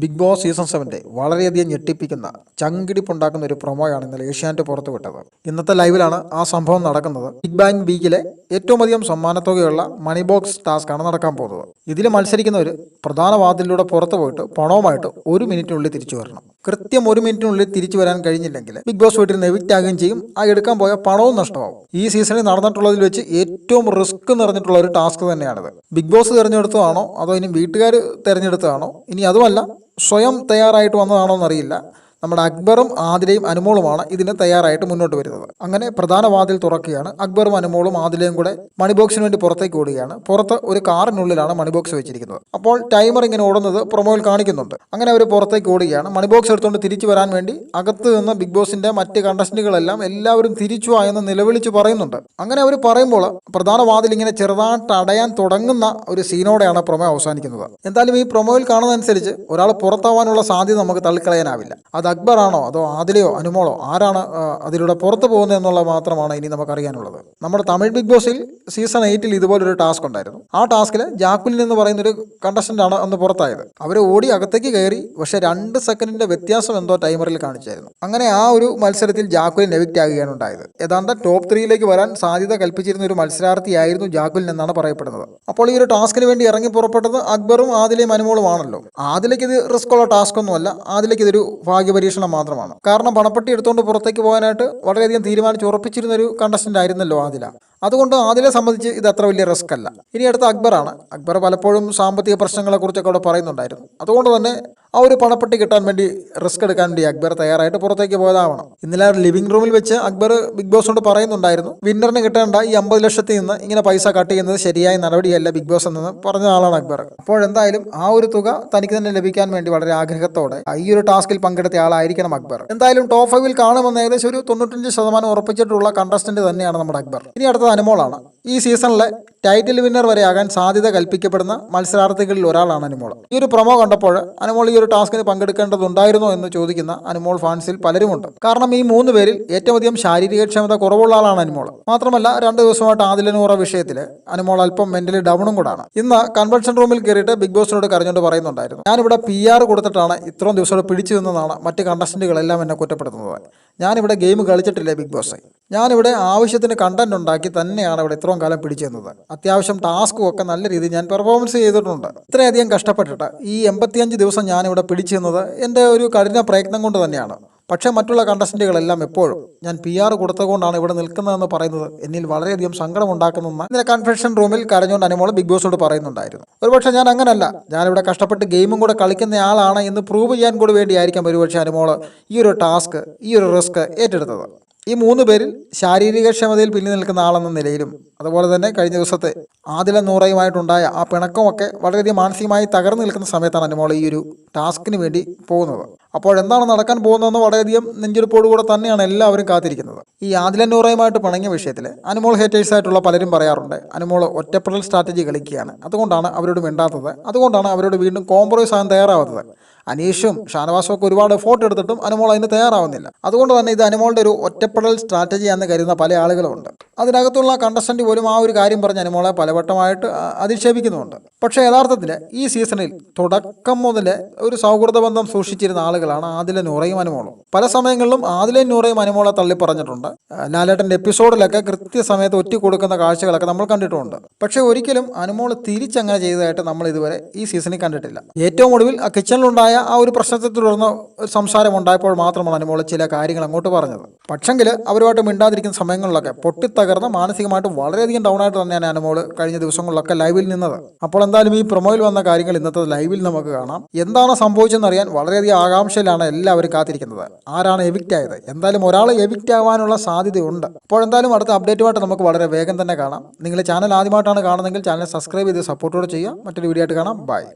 Big boss season സെവന്റെ വളരെയധികം ഞെട്ടിപ്പിക്കുന്ന ചങ്കിടിപ്പുണ്ടാക്കുന്ന ഒരു പ്രൊമോയാണ് ഇന്നലെ ഏഷ്യാനെറ്റ് പുറത്തുവിട്ടത്. ഇന്നത്തെ ലൈവിലാണ് ആ സംഭവം നടക്കുന്നത്. ബിഗ് ബാങ് വീക്കിലെ ഏറ്റവും അധികം സമ്മാനത്തുകയുള്ള മണി ബോക്സ് ടാസ്ക് ആണ് നടക്കാൻ പോകുന്നത്. ഇതിൽ മത്സരിക്കുന്നവർ പ്രധാന വാതിലിലൂടെ പുറത്തു പോയിട്ട് പണവുമായിട്ട് ഒരു മിനിറ്റിനുള്ളിൽ തിരിച്ചു വരണം. കൃത്യം ഒരു മിനിറ്റിനുള്ളിൽ തിരിച്ചു വരാൻ കഴിഞ്ഞില്ലെങ്കിൽ ബിഗ് ബോസ് വീട്ടിൽ നിന്ന് എവിക്റ്റ് ആകുകയും ചെയ്യും. ആ എടുക്കാൻ പോയ പണവും നഷ്ടമാവും. ഈ സീസണിൽ നടന്നിട്ടുള്ളതിൽ വെച്ച് ഏറ്റവും റിസ്ക് നിറഞ്ഞിട്ടുള്ള ഒരു ടാസ്ക് തന്നെയാണിത്. ബിഗ് ബോസ് തിരഞ്ഞെടുത്തതാണോ? അതോ ഇനി വീട്ടുകാർ തിരഞ്ഞെടുത്തതാണോ? ഇനി അതുമല്ല സ്വയം തയ്യാറായിട്ട് വന്നതാണോ എന്നറിയില്ല നമ്മുടെ അക്ബറും ആദിലയും അനുമോളുമാണ് ഇതിന് തയ്യാറായിട്ട് മുന്നോട്ട് വരുന്നത്. അങ്ങനെ പ്രധാന വാതിൽ തുറക്കുകയാണ്. അക്ബറും അനുമോളും ആദിലയും കൂടെ മണി ബോക്സിന് വേണ്ടി പുറത്തേക്ക് ഓടുകയാണ്. പുറത്ത് ഒരു കാറിനുള്ളിലാണ് മണി ബോക്സ് വെച്ചിരിക്കുന്നത്. അപ്പോൾ ടൈമർ ഇങ്ങനെ ഓടുന്നത് പ്രൊമോയിൽ കാണിക്കുന്നുണ്ട്. അങ്ങനെ അവർ പുറത്തേക്ക് ഓടുകയാണ്. മണി ബോക്സ് എടുത്തുകൊണ്ട് തിരിച്ചു വരാൻ വേണ്ടി അകത്ത് നിന്ന് ബിഗ് ബോസിന്റെ മറ്റ് കണ്ടസ്റ്റന്റുകളെല്ലാം എല്ലാവരും തിരിച്ചു വാ എന്ന് നിലവിളിച്ച് പറയുന്നുണ്ട്. അങ്ങനെ അവർ പറയുമ്പോൾ പ്രധാന വാതിൽ ഇങ്ങനെ ചെറുതായിട്ട് അടയാൻ തുടങ്ങുന്ന ഒരു സീനോടെയാണ് പ്രൊമോ അവസാനിക്കുന്നത്. എന്തായാലും ഈ പ്രൊമോയിൽ കാണുന്നതനുസരിച്ച് ഒരാൾ പുറത്താവാനുള്ള സാധ്യത നമുക്ക് തള്ളിക്കളയാനാവില്ല. അത് അക്ബറാണോ അതോ ആദിലയോ അനുമോളോ ആരാണ് അതിലൂടെ പുറത്തു പോകുന്നത് എന്നുള്ളത് മാത്രമാണ് ഇനി നമുക്കറിയാനുള്ളത്. നമ്മുടെ തമിഴ് ബിഗ് ബോസിൽ സീസൺ എയ്റ്റിൽ ഇതുപോലൊരു ടാസ്ക് ഉണ്ടായിരുന്നു. ആ ടാസ്കിൽ ജാക്കുലിൻ എന്ന് പറയുന്ന ഒരു കണ്ടസ്റ്റന്റ് ആണ് അന്ന് പുറത്തായത്. അവർ ഓടി അകത്തേക്ക് കയറി പക്ഷെ രണ്ട് സെക്കൻഡിന്റെ വ്യത്യാസം എന്തോ ടൈമറിൽ കാണിച്ചായിരുന്നു. അങ്ങനെ ആ ഒരു മത്സരത്തിൽ ജാക്കുലിൻ എവിക്റ്റ് ആകുകയാണ് ഉണ്ടായത്. ഏതാണ്ട് ടോപ്പ് ത്രീയിലേക്ക് വരാൻ സാധ്യത കൽപ്പിച്ചിരുന്ന ഒരു മത്സരാർത്ഥിയായിരുന്നു ജാക്കുലിൻ എന്നാണ് പറയപ്പെടുന്നത്. അപ്പോൾ ഈ ഒരു ടാസ്കിന് വേണ്ടി ഇറങ്ങി പുറപ്പെട്ടത് അക്ബറും ആദിലയും അനുമോളുമാണല്ലോ. ആദിലേക്ക് ഇത് റിസ്ക് ഉള്ള ടാസ്ക് ഒന്നുമല്ല ആദിലേക്ക് ഇതൊരു ഭാഗ്യപരീക്ഷണം മാത്രമാണ്. കാരണം പണപ്പെട്ടി എടുത്തുകൊണ്ട് പുറത്തേക്ക് പോകാനായിട്ട് വളരെയധികം തീരുമാനിച്ച് ഉറപ്പിച്ചിരുന്നൊരു കണ്ടസ്റ്റന്റ് ആയിരുന്നല്ലോ ആദില. അതുകൊണ്ട് ആദിലെ സംബന്ധിച്ച് ഇത് അത്ര വലിയ റിസ്ക് അല്ല. ഇനി അടുത്ത അക്ബറാണ് അക്ബർ പലപ്പോഴും സാമ്പത്തിക പ്രശ്നങ്ങളെ കുറിച്ചൊക്കെ അവിടെ പറയുന്നുണ്ടായിരുന്നു. അതുകൊണ്ട് തന്നെ ആ ഒരു പണപ്പെട്ടി കിട്ടാൻ വേണ്ടി റിസ്ക് എടുക്കാൻ വേണ്ടി അക്ബർ തയ്യാറായിട്ട് പുറത്തേക്ക് പോയതാവണം. ഇന്നലെ ലിവിംഗ് റൂമിൽ വെച്ച് അക്ബർ ബിഗ് ബോസിനോട് പറയുന്നുണ്ടായിരുന്നു വിന്നറിന് കിട്ടേണ്ട ഈ അമ്പത് ലക്ഷത്തിൽ നിന്ന് ഇങ്ങനെ പൈസ കട്ട് ചെയ്യുന്നത് ശരിയായ നടപടിയല്ല ബിഗ് ബോസ് എന്ന് പറഞ്ഞ ആളാണ് അക്ബർ. അപ്പോഴെന്തായാലും ആ ഒരു തുക തനിക്ക് തന്നെ ലഭിക്കാൻ വേണ്ടി വളരെ ആഗ്രഹത്തോടെ ഈ ഒരു ടാസ്കിൽ പങ്കെടുത്ത ആളായിരിക്കണം അക്ബർ. എന്തായാലും ടോപ്പ് ഫൈവിൽ കാണുമെന്ന് ഏകദേശം ഒരു തൊണ്ണൂറ്റഞ്ച് ശതമാനം ഉറപ്പിച്ചിട്ടുള്ള കണ്ടസ്റ്റന്റ് തന്നെയാണ് നമ്മുടെ അക്ബർ. ഇനി അടുത്തത് അനുമോളാണ്. ഈ സീസണിലെ ടൈറ്റിൽ വിന്നർ വരെ ആകാൻ സാധ്യത കൽപ്പിക്കപ്പെടുന്ന മത്സരാർത്ഥികളിൽ ഒരാളാണ് അനുമോൾ. ഈ ഒരു പ്രൊമോ കണ്ടപ്പോൾ അനുമോൾ ഈ ഒരു ടാസ്കിന് പങ്കെടുക്കേണ്ടതുണ്ടായിരുന്നോ എന്ന് ചോദിക്കുന്ന അനുമോൾ ഫാൻസിൽ പലരുമുണ്ട്. കാരണം ഈ മൂന്ന് പേരിൽ ഏറ്റവും അധികം ശാരീരികക്ഷമത കുറവുള്ള ആളാണ് അനുമോൾ. മാത്രമല്ല രണ്ട് ദിവസമായിട്ട് ആദിലനൂറ വിഷയത്തിൽ അനുമോൾ അല്പം മെന്റലി ഡൗണും കൂടാണ് ഇന്ന് കൺവെൻഷൻ റൂമിൽ കയറിയിട്ട് ബിഗ് ബോസിനോട് കരഞ്ഞുകൊണ്ട് പറയുന്നുണ്ടായിരുന്നു. ഞാനിവിടെ പി ആർ കൊടുത്തിട്ടാണ് ഇത്രയും ദിവസം പിടിച്ചു നിന്നതാണ് മറ്റ് കണ്ടസ്റ്റന്റുകളെല്ലാം എന്നെ കുറ്റപ്പെടുത്തുന്നത്. ഞാനിവിടെ ഗെയിം കളിച്ചിട്ടില്ല ബിഗ് ബോസ്? ഞാനിവിടെ ആവശ്യത്തിന് കണ്ടന്റ് ഉണ്ടാക്കി തന്നെയാണ് ഇവിടെ ഇത്രയും കാലം പിടിച്ചു നിന്നത് അത്യാവശ്യം ടാസ്കും ഒക്കെ നല്ല രീതിയിൽ ഞാൻ പെർഫോമൻസ് ചെയ്തിട്ടുണ്ട്. ഇത്രയധികം കഷ്ടപ്പെട്ടിട്ട് ഈ എൺപത്തിയഞ്ച് ദിവസം ഞാനിവിടെ പിടിച്ചു നിന്നത് എന്റെ ഒരു കഠിന പ്രയത്നം കൊണ്ട് തന്നെയാണ്. പക്ഷേ മറ്റുള്ള കണ്ടസ്റ്റന്റുകളെല്ലാം എപ്പോഴും ഞാൻ പി ആർ കൊടുത്തുകൊണ്ടാണ് ഇവിടെ നിൽക്കുന്നതെന്ന് പറയുന്നത് എന്നിൽ വളരെയധികം സങ്കടം ഉണ്ടാക്കുന്നെന്ന് ഇന്നലെ കൺഫെഷൻ റൂമിൽ കരഞ്ഞുകൊണ്ട് അനുമോൾ ബിഗ് ബോസോട് പറയുന്നുണ്ടായിരുന്നു. ഒരുപക്ഷെ ഞാൻ അങ്ങനല്ല. ഞാനിവിടെ കഷ്ടപ്പെട്ട് ഗെയിമും കൂടെ കളിക്കുന്ന ആളാണ് എന്ന് പ്രൂവ് ചെയ്യാൻ കൂടി വേണ്ടിയായിരിക്കാം ഒരുപക്ഷെ അനുമോൾ ഈ ഒരു ടാസ്ക് ഈ ഒരു റിസ്ക് ഏറ്റെടുത്തത്. ഈ മൂന്ന് പേരിൽ ശാരീരിക ക്ഷമതയിൽ പിന്നിൽ നിൽക്കുന്ന ആളെന്ന നിലയിലും അതുപോലെ തന്നെ കഴിഞ്ഞ ദിവസത്തെ ആദില നൂറയുമായിട്ടുണ്ടായ ആ പിണക്കമൊക്കെ വളരെയധികം മാനസികമായി തകർന്നു നിൽക്കുന്ന സമയത്താണ് അനുമോൾ ഈ ഒരു ടാസ്കിന് വേണ്ടി പോകുന്നത്. അപ്പോൾ എന്താണ് നടക്കാൻ പോകുന്നതെന്ന് വളരെയധികം നെഞ്ചെടുപ്പോടുകൂടെ തന്നെയാണ് എല്ലാവരും കാത്തിരിക്കുന്നത്. ഈ ആദില നൂറയുമായിട്ട് പിണങ്ങിയ വിഷയത്തിൽ അനുമോൾ ഹേറ്റേഴ്സായിട്ടുള്ള പലരും പറയാറുണ്ട് അനുമോൾ ഒറ്റപ്പെടൽ സ്ട്രാറ്റജി കളിക്കുകയാണ്. അതുകൊണ്ടാണ് അവരോട് മിണ്ടാത്തത് അതുകൊണ്ടാണ് അവരോട് വീണ്ടും കോംപ്രമൈസ് ആകാൻ തയ്യാറാവാത്തത്. അനീഷും ഷാനവാസും ഒക്കെ ഒരുപാട് ഫോട്ടോ എടുത്തിട്ടും അനുമോൾ അതിന് തയ്യാറാവുന്നില്ല. അതുകൊണ്ട് തന്നെ ഇത് അനുമോളുടെ ഒരു ഒറ്റപ്പെടൽ സ്ട്രാറ്റജി എന്ന് കരുതുന്ന പല ആളുകളുമുണ്ട്. അതിനകത്തുള്ള കണ്ടസ്റ്റന്റ് പോലും ആ ഒരു കാര്യം പറഞ്ഞ് അനുമോളെ പലവട്ടമായിട്ട് അധിക്ഷേപിക്കുന്നുണ്ട് പക്ഷേ യഥാർത്ഥത്തിൽ ഈ സീസണിൽ തുടക്കം മുതൽ ഒരു സൗഹൃദ ബന്ധം സൂക്ഷിച്ചിരുന്ന ആളുകളാണ് ആദിലെ നൂറയും അനുമോളും. പല സമയങ്ങളിലും ആദിലെ നൂറയും അനുമോളെ തള്ളി പറഞ്ഞിട്ടുണ്ട്. ലാലേട്ടന്റെ എപ്പിസോഡിലൊക്കെ കൃത്യസമയത്ത് ഒറ്റ കൊടുക്കുന്ന കാഴ്ചകളൊക്കെ നമ്മൾ കണ്ടിട്ടുണ്ട് പക്ഷേ ഒരിക്കലും അനുമോൾ തിരിച്ചങ്ങനെ ചെയ്തതായിട്ട് നമ്മൾ ഇതുവരെ ഈ സീസണിൽ കണ്ടിട്ടില്ല. ഏറ്റവും ഒടുവിൽ ആ കിച്ചണിലുണ്ടായ ആ ഒരു പ്രശ്നത്തെ തുടർന്ന് സംസാരം ഉണ്ടായപ്പോൾ മാത്രമാണ് അനുമോൾ ചില കാര്യങ്ങൾ അങ്ങോട്ട് പറഞ്ഞത്. പക്ഷെങ്കിൽ അവരുമായിട്ട് മിണ്ടാതിരിക്കുന്ന സമയങ്ങളിലൊക്കെ പൊട്ടിത്തകർന്ന് മാനസികമായിട്ട് വളരെയധികം ഡൗൺ ആയിട്ട് തന്നെയാണ് അനുമോൾ കഴിഞ്ഞ ദിവസങ്ങളിലൊക്കെ ലൈവിൽ നിന്നത്. അപ്പോൾ എന്തായാലും ഈ പ്രൊമോയിൽ വന്ന കാര്യങ്ങൾ ഇന്നത്തെ ലൈവിൽ നമുക്ക് കാണാം. എന്താണ് സംഭവിച്ചതെന്ന് അറിയാൻ വളരെയധികം ആകാംക്ഷയിലാണ് എല്ലാവരും കാത്തിരിക്കുന്നത്. ആരാണ് എവിക്റ്റ് ആയത്? എന്തായാലും ഒരാൾ എവിക്റ്റ് ആവാനുള്ള സാധ്യതയുണ്ട്. അപ്പോൾ എന്തായാലും അടുത്ത അപ്ഡേറ്റുമായിട്ട് നമുക്ക് വളരെ വേഗം തന്നെ കാണാം. നിങ്ങൾ ചാനൽ ആദ്യമായിട്ടാണ് കാണുന്നതെങ്കിൽ ചാനൽ സബ്സ്ക്രൈബ് ചെയ്ത് സപ്പോർട്ടോടെ ചെയ്യുക. മറ്റൊരു വീഡിയോ ആയിട്ട് കാണാം. ബൈ